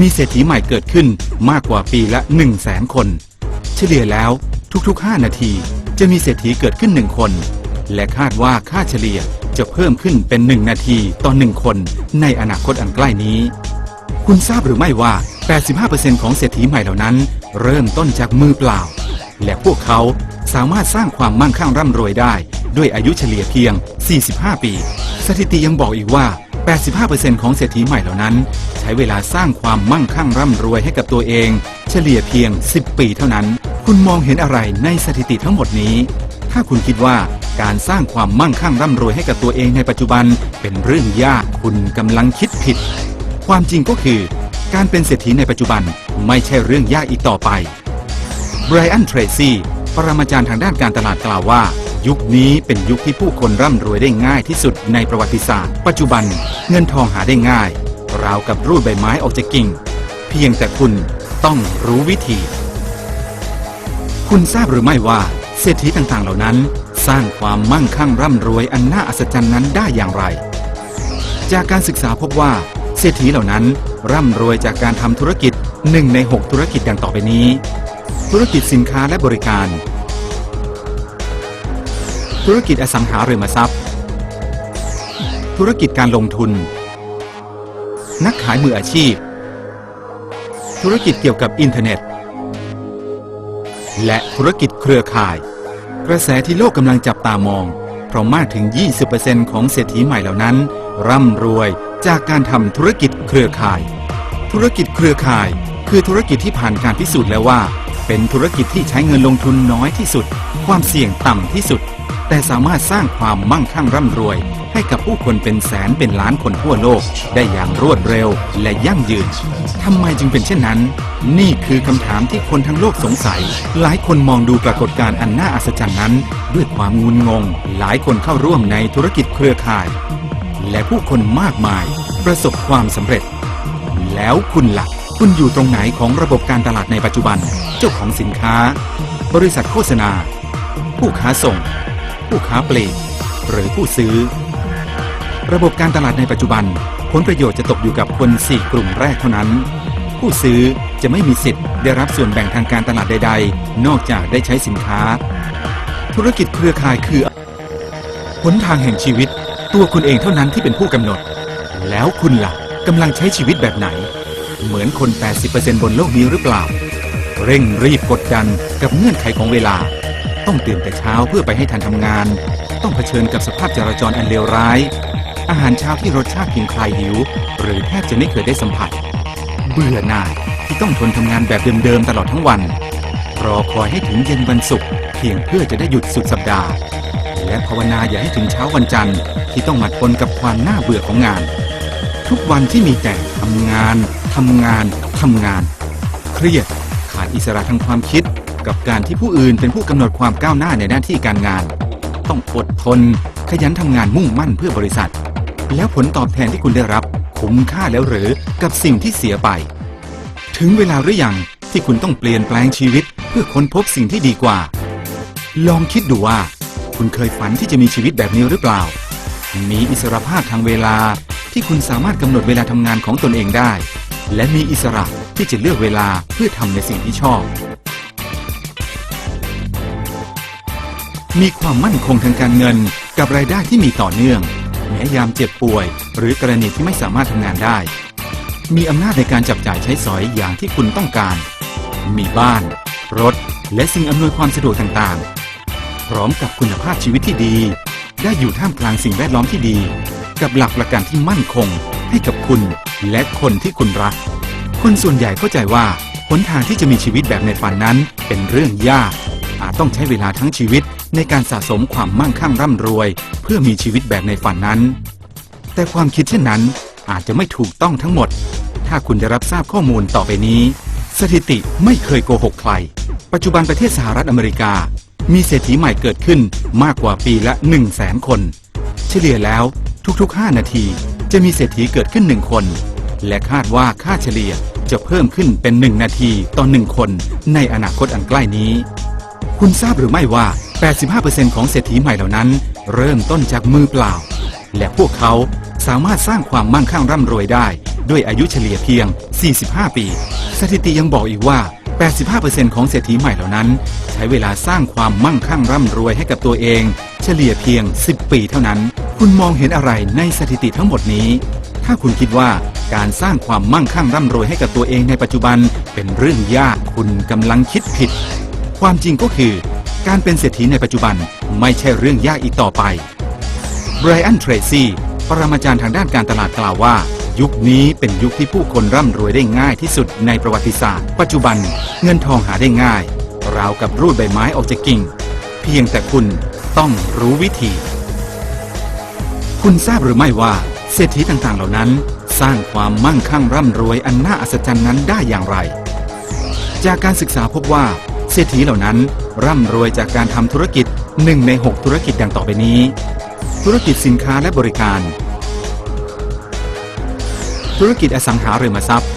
มีเศรษฐีใหม่เกิดขึ้นมากกว่าปีละ1 0 0 0 0แสนคน เฉลี่ยแล้วทุกๆ 5 นาทีจะมีเศรษฐีเกิดขึ้น1คน และคาดว่าค่าเฉลี่ยจะเพิ่มขึ้นเป็น 1 นาทีต่อ 1 คนในอนาคตอันใกล้นี้ คุณทราบหรือไม่ว่า 85%ของเศรษฐีใหม่เหล่านั้น เริ่มต้นจากมือเปล่า และพวกเขาสามารถสร้างความมั่งคั่งร่ำรวยได้ ด้วยอายุเฉลี่ยเพียง 45 ปี สถิติยังบอกอีกว่า 85%ของเศรษฐีใหม่เหล่านั้น ช้เวลาสร้างความมั่งคั่งร่ำรวยให้กับตัวเอง เฉลี่ยเพียง 10 ปีเท่านั้น คุณมองเห็นอะไรในสถิติทั้งหมดนี้ ถ้าคุณคิดว่าการสร้างความมั่งคั่งร่ำรวยให้กับตัวเองในปัจจุบัน เป็นเรื่องยากคุณกำลังคิดผิด ความจริงก็คือ การเป็นเศรษฐีในปัจจุบันไม่ใช่เรื่องยากอีกต่อไปไบรอันเทรซี่ปรมาจารย์ทางด้านการตลาดกล่าวว่ายุคนี้เป็นยุคที่ผู้คนร่ำรวยได้ง่ายที่สุดในประวัติศาสตร์ ปัจจุบันเงินทองหาได้ง่าย ราวกับรูดใบไม้ออกจากกิ่ง เพียงแต่คุณต้องรู้วิธี คุณทราบหรือไม่ว่าเศรษฐีต่างๆเหล่านั้น สร้างความมั่งคั่งร่ำรวยอันน่าอัศจรรย์นั้นได้อย่างไร จากการศึกษาพบว่าเศรษฐีเหล่านั้น ร่ำรวยจากการทำธุรกิจหนึ่งใน 6 ธุรกิจดังต่อไปนี้ ธุรกิจสินค้าและบริการ ธุรกิจอสังหาริมทรัพย์ ธุรกิจการลงทุน นักขายมืออาชีพ ธุรกิจเกี่ยวกับอินเทอร์เน็ต และธุรกิจเครือข่าย กระแสที่โลกกำลังจับตามอง เพราะมากถึง 20%ของเศรษฐีใหม่เหล่านั้น ร่ำรวยจากการทำธุรกิจเครือข่าย ธุรกิจเครือข่าย คือธุรกิจที่ผ่านการพิสูจน์แล้วว่า เป็นธุรกิจที่ใช้เงินลงทุนน้อยที่สุด ความเสี่ยงต่ำที่สุด แต่สามารถสร้างความมั่งคั่งร่ำรวย ให้กับผู้คนเป็นแสนเป็นล้านคนทั่วโลก ได้อย่างรวดเร็วและยั่งยืนทำไมจึงเป็นเช่นนั้น นี่คือคำถามที่คนทั้งโลกสงสัย หลายคนมองดูปรากฏการณ์อันน่าอัศจรรย์นั้น ด้วยความงุนงง หลายคนเข้าร่วมในธุรกิจเครือข่าย และผู้คนมากมาย ประสบความสำเร็จ แล้วคุณละ่ะ คุณอยู่ตรงไหนของระบบการตลาดในปัจจุบัน เจ้าของสินค้า บริษัทโฆษณา ผู้ค้าส่ง ผู้ค้าปลีกหรือผู้ซื้อ ระบบการตลาดในปัจจุบัน ผลประโยชน์จะตกอยู่กับคน 4 กลุ่มแรกเท่านั้น ผู้ซื้อจะไม่มีสิทธิ์ได้รับส่วนแบ่งทางการตลาดใด ๆ นอกจากได้ใช้สินค้า ธุรกิจเครือข่ายคือหนทางแห่งชีวิต ตัวคุณเองเท่านั้นที่เป็นผู้กำหนด แล้วคุณล่ะกำลังใช้ชีวิตแบบไหน เหมือนคน 80%บนโลกนี้หรือเปล่า เร่งรีบกดดันกับเงื่อนไขของเวลา ต้องตื่นแต่เช้าเพื่อไปให้ทันทำงาน ต้องเผชิญกับสภาพจราจรอันเลวร้าย อาหารเช้าที่รสชาติเพียงคลายหิว หรือแทบจะไม่เคยได้สัมผัส เบื่อหน่ายที่ต้องทนทำงานแบบเดิมๆตลอดทั้งวัน รอคอยให้ถึงเย็นวันศุกร์เพียงเพื่อจะได้หยุดสุดสัปดาห์ และภาวนาอย่าให้ถึงเช้าวันจันทร์ที่ต้องมาทนกับความน่าเบื่อของงาน ทุกวันที่มีแต่ทำงานทำงานทำงาน เครียดขาดอิสระทางความคิด กับการที่ผู้อื่นเป็นผู้กำหนดความก้าวหน้าในหน้าที่การงาน ต้องอดทนขยันทำงานมุ่งมั่นเพื่อบริษัท แล้วผลตอบแทนที่คุณได้รับ คุ้มค่าแล้วหรือกับสิ่งที่เสียไป ถึงเวลาหรือยังที่คุณต้องเปลี่ยนแปลงชีวิต เพื่อค้นพบสิ่งที่ดีกว่า ลองคิดดูว่า คุณเคยฝันที่จะมีชีวิตแบบนี้หรือเปล่า มีอิสรภาพทางเวลาที่คุณสามารถกำหนดเวลาทำงานของตนเองได้ และมีอิสระที่จะเลือกเวลาเพื่อทำในสิ่งที่ชอบ มีความมั่นคงทางการเงินกับรายได้ที่มีต่อเนื่อง แม้ยามเจ็บป่วย หรือกรณีที่ไม่สามารถทำงานได้ มีอำนาจในการจับจ่ายใช้สอยอย่างที่คุณต้องการ มีบ้าน รถ และสิ่งอำนวยความสะดวกต่างๆ พร้อมกับคุณภาพชีวิตที่ดี ได้อยู่ท่ามกลางสิ่งแวดล้อมที่ดี กับหลักประกันที่มั่นคง ให้กับคุณและคนที่คุณรัก คนส่วนใหญ่เข้าใจว่าหนทางที่จะมีชีวิตแบบในฝันนั้นเป็นเรื่องยาก อาจต้องใช้เวลาทั้งชีวิตในการสะสมความมั่งคั่งร่ำรวย เพื่อมีชีวิตแบบในฝันนั้น แต่ความคิดเช่นนั้นอาจจะไม่ถูกต้องทั้งหมด ถ้าคุณได้รับทราบข้อมูลต่อไปนี้ สถิติไม่เคยโกหกใคร ปัจจุบันประเทศสหรัฐอเมริกา มีเศรษฐีใหม่เกิดขึ้นมากกว่าปีละ 1 0 0 0 0แสนคน เฉลี่ยแล้วทุก ๆ 5 นาที จะมีเศรษฐีเกิดขึ้น1คน และคาดว่าค่าเฉลี่ยจะเพิ่มขึ้นเป็น 1 นาทีต่อ1คนในอนาคตอันใกล้นี้ คุณทราบหรือไม่ว่า 85%ของเศรษฐีใหม่เหล่านั้น เริ่มต้นจากมือเปล่า และพวกเขาสามารถสร้างความมั่งคั่งร่ำรวยได้ ด้วยอายุเฉลี่ยเพียง 45 ปี สถิติยังบอกอีกว่า 85%ของเศรษฐีใหม่เหล่านั้น ใช้เวลาสร้างความมั่งคั่งร่ำรวยให้กับตัวเอง เฉลี่ยเพียง 10 ปีเท่านั้น คุณมองเห็นอะไรในสถิติทั้งหมดนี้ ถ้าคุณคิดว่าการสร้างความมั่งคั่งร่ำรวยให้กับตัวเองในปัจจุบันเป็นเรื่องยากคุณกำลังคิดผิด ความจริงก็คือ การเป็นเศรษฐีในปัจจุบันไม่ใช่เรื่องยากอีกต่อไปไบรอันเทรซี่ ปรมาจารย์ทางด้านการตลาดกล่าวว่า ยุคนี้เป็นยุคที่ผู้คนร่ำรวยได้ง่ายที่สุดในประวัติศาสตร์ ปัจจุบันเงินทองหาได้ง่าย ราวกับรูดใบไม้ออกจากกิ่ง เพียงแต่คุณต้องรู้วิธี คุณทราบหรือไม่ว่า เศรษฐีต่างๆเหล่านั้น สร้างความมั่งคั่งร่ำรวยอันน่าอัศจรรย์นั้นได้อย่างไร จากการศึกษาพบว่า รษฐีเหล่านั้น ร่ำรวยจากการทำธุรกิจหนึ่งใน 6 ธุรกิจดังต่อไปนี้ ธุรกิจสินค้าและบริการ ธุรกิจอสังหาริมทรัพย์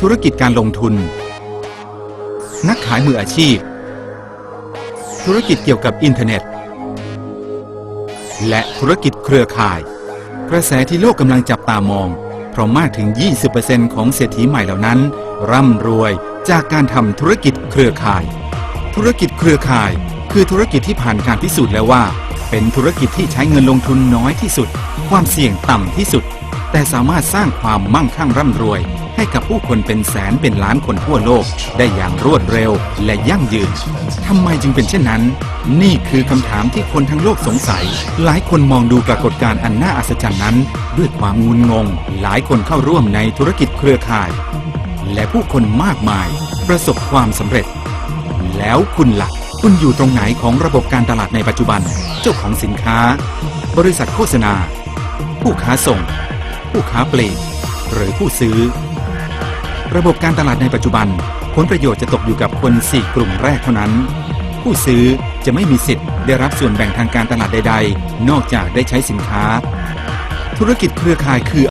ธุรกิจการลงทุน นักขายมืออาชีพ ธุรกิจเกี่ยวกับอินเทอร์เน็ต และธุรกิจเครือข่าย กระแสที่โลกกำลังจับตามอง เพราะมากถึง 20%ของเศรษฐีใหม่เหล่านั้น ร่ำรวย จากการทำธุรกิจเครือข่าย ธุรกิจเครือข่าย คือธุรกิจที่ผ่านการพิสูจน์แล้วว่า เป็นธุรกิจที่ใช้เงินลงทุนน้อยที่สุด ความเสี่ยงต่ำที่สุด แต่สามารถสร้างความมั่งคั่งร่ำรวย ให้กับผู้คนเป็นแสนเป็นล้านคนทั่วโลก ได้อย่างรวดเร็วและยั่งยืนทำไมจึงเป็นเช่นนั้น นี่คือคำถามที่คนทั้งโลกสงสัย หลายคนมองดูปรากฏการณ์อันน่าอัศจรรย์นั้น ด้วยความงุนงง หลายคนเข้าร่วมในธุรกิจเครือข่าย และผู้คนมากมาย ประสบความสำเร็จ แล้วคุณล่ะคุณอยู่ตรงไหนของระบบการตลาดในปัจจุบัน เจ้าของสินค้า บริษัทโฆษณา ผู้ค้าส่ง ผู้ค้าปลีกหรือผู้ซื้อ ระบบการตลาดในปัจจุบัน ผลประโยชน์จะตกอยู่กับคน 4 กลุ่มแรกเท่านั้น ผู้ซื้อจะไม่มีสิทธิ์ได้รับส่วนแบ่งทางการตลาดใด ๆ นอกจากได้ใช้สินค้า ธุรกิจเครือข่ายคือ